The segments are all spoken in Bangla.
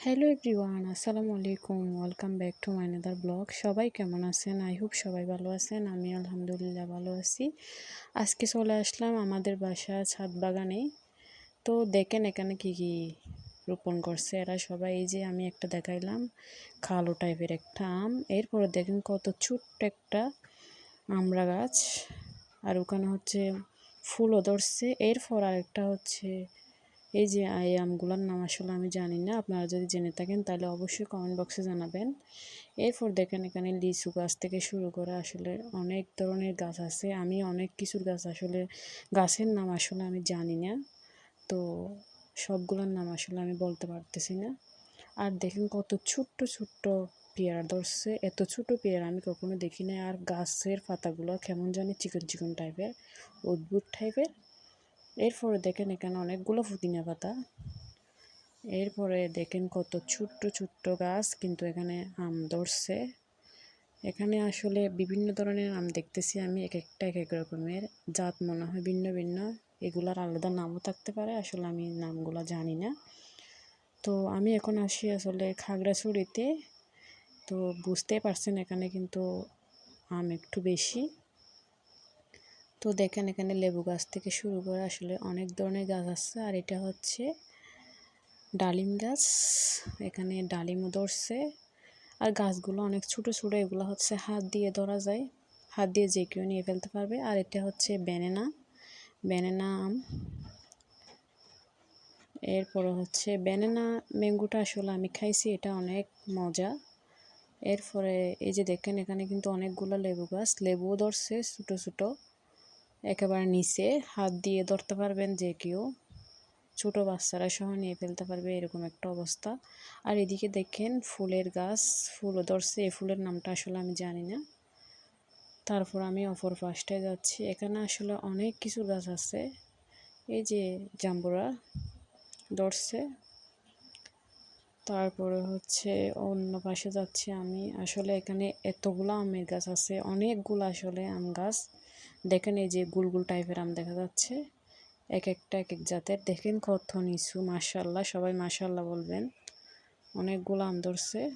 হ্যালো এভরিওয়ান আসসালামু আলাইকুম welcome back to my another blog সবাই কেমন আছেন? আই হোপ সবাই ভালো আছেন। আমি আলহামদুলিল্লাহ ভালো আছি। আজকে চলে আসলাম আমাদের বাসা ছাদ বাগানে। তো দেখেন এখানে কি কি রোপণ করছে এরা সবাই। এই যে আমি একটা দেখাইলাম, কালো টাইপের একটা আম। এরপরে দেখেন কত ছোট্ট একটা আমড়া গাছ। আর ওখানে হচ্ছে ফুলও ধরছে। এরপর আরেকটা হচ্ছে এই যে এই আমগুলোর নাম আসলে আমি জানি না। আপনারা যদি জেনে থাকেন তাহলে অবশ্যই কমেন্ট বক্সে জানাবেন। এরপর দেখেন এখানে লিচু গাছ থেকে শুরু করে আসলে অনেক ধরনের গাছ আছে। আমি অনেক কিছুর গাছ আসলে গাছের নাম আসলে আমি জানি না। তো সবগুলোর নাম আসলে আমি বলতে পারতেছি না। আর দেখেন কত ছোট্ট ছোট্ট পেয়ারা ধরছে। এত ছোট পেয়ারা আমি কখনো দেখি না আর গাছের পাতাগুলো কেমন জানি চিকন চিকন টাইপের অদ্ভুত টাইপের এরপরে দেখেন এখানে অনেকগুলো পুদিনা পাতা। এরপরে দেখেন কত ছোট্ট ছোট্ট গাছ কিন্তু এখানে আম ধরছে। এখানে আসলে বিভিন্ন ধরনের আম দেখতেছি আমি, এক একটা এক এক রকমের। জাত মনে হয় ভিন্ন ভিন্ন। এগুলার আলাদা নামও থাকতে পারে, আসলে আমি নামগুলো জানি না। তো আমি এখন আসি আসলে খাগড়াছড়িতে। তো বুঝতেই পারছেন এখানে কিন্তু আম একটু বেশি। তো দেখেন এখানে লেবু গাছ থেকে শুরু করে আসলে অনেক ধরনের গাছ আছে। আর এটা হচ্ছে ডালিম গাছ। এখানে ডালিমও ধরছে। আর গাছগুলো অনেক ছোট ছোট। এগুলো হচ্ছে হাত দিয়ে ধরা যায়। হাত দিয়ে যে কেউ নিয়ে ফেলতে পারবে। আর এটা হচ্ছে ব্যানেনা। ব্যানেনা আম। এরপরে হচ্ছে ব্যানেনা ম্যাঙ্গোটা আসলে আমি খাইছি। এটা অনেক মজা। এরপরে এই যে দেখেন এখানে কিন্তু অনেকগুলো লেবু গাছ। লেবুও ধরছে ছোটো ছোটো। একেবারে নিচে হাত দিয়ে ধরতে পারবেন যে কেউ। ছোটো বাচ্চারা সহ নিয়ে ফেলতে পারবে এরকম একটা অবস্থা। আর এদিকে দেখেন ফুলের গাছ, ফুলও ধরছে। এই ফুলের নামটা আসলে আমি জানি না। তারপর আমি অপর পাশটায় যাচ্ছি। এখানে আসলে অনেক কিছু গাছ আছে। এই যে জাম্বুরা ধরছে। তারপরে হচ্ছে অন্য পাশে যাচ্ছি আমি। আসলে এখানে এতগুলো আমের গাছ আছে। অনেকগুলো আসলে আম গাছ। দেখেন এই যে গুল গুল টাইপের আম দেখা যাচ্ছে। এক একটা এক এক জাতের। দেখেন কত নিচু মাশাল্লাহ সবাই মাশাল্লাহ বলবেন। অনেকগুলো আম ধরছে।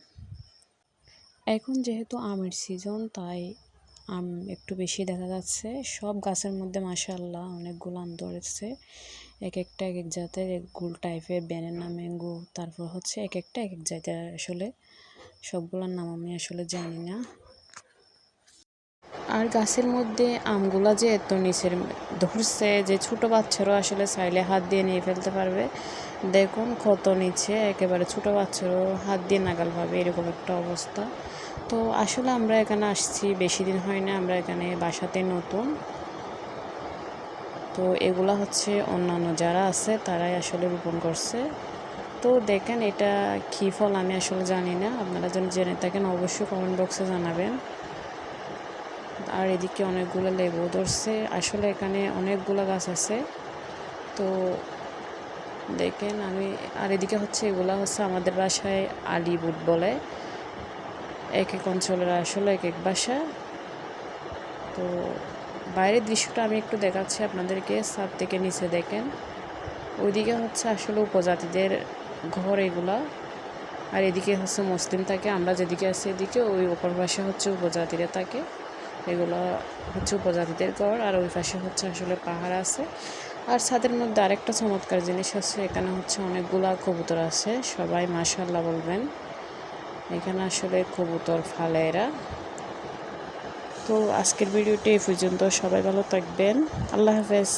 এখন যেহেতু আমের সিজন তাই আম একটু বেশি দেখা যাচ্ছে। সব গাছের মধ্যে মাশাল্লাহ অনেকগুলো আম ধরেছে। এক একটা এক এক জাতের গুল টাইপের ব্যানানা ম্যাঙ্গো তারপর হচ্ছে এক একটা এক এক জাতের আসলে। সবগুলোর নাম আমি আসলে জানি না। আর গাছের মধ্যে আমগুলা যে এত নিচের ধরছে, যে ছোট বাচ্চারাও আসলে চাইলে হাত দিয়ে নিয়ে ফেলতে পারবে। দেখুন কত নিচে, একেবারে ছোট বাচ্চারাও হাত দিয়ে নাগাল পাবে, এরকম একটা অবস্থা। তো আসলে আমরা এখানে আসছি, বেশি দিন হয় না, আমরা এখানে বাসাতে নতুন। তো এগুলা হচ্ছে অন্যান্য যারা আছে, তারাই আসলে রোপণ করছে। তো দেখেন এটা কী ফল আমি আসলে জানি না, আপনারা যেন জেনে থাকেন, অবশ্যই কমেন্ট বক্সে জানাবেন। আর এদিকে অনেকগুলো লেবু ধরছে। আসলে এখানে অনেকগুলো গাছ আছে। তো দেখেন আমি, আর এদিকে হচ্ছে এগুলা হচ্ছে আমাদের বাসায় আলিবুট বলে। এক এক অঞ্চলের আসলে এক এক বাসা। তো বাইরের দৃশ্যটা আমি একটু দেখাচ্ছি আপনাদেরকে, ছাদ থেকে নিচে দেখেন। ওইদিকে হচ্ছে আসলে উপজাতিদের ঘর এগুলা। আর এদিকে হচ্ছে মুসলিম থাকে, আমরা যেদিকে আছি এদিকে ওই ওপর পাশে হচ্ছে উপজাতিরা থাকে। এগুলো হচ্ছে উপজাতিদের গড় আর ওই পাশে হচ্ছে আসলে পাহাড় আছে। আর ছাদের মধ্যে আরেকটা চমৎকার জিনিস আছে এখানে হচ্ছে অনেকগুলা কবুতর আছে, সবাই মাশাল্লাহ বলবেন। এখানে আসলে কবুতর ফালে এরা। তো আজকের ভিডিওটি এই পর্যন্ত, সবাই ভালো থাকবেন। আল্লাহ হাফেজ।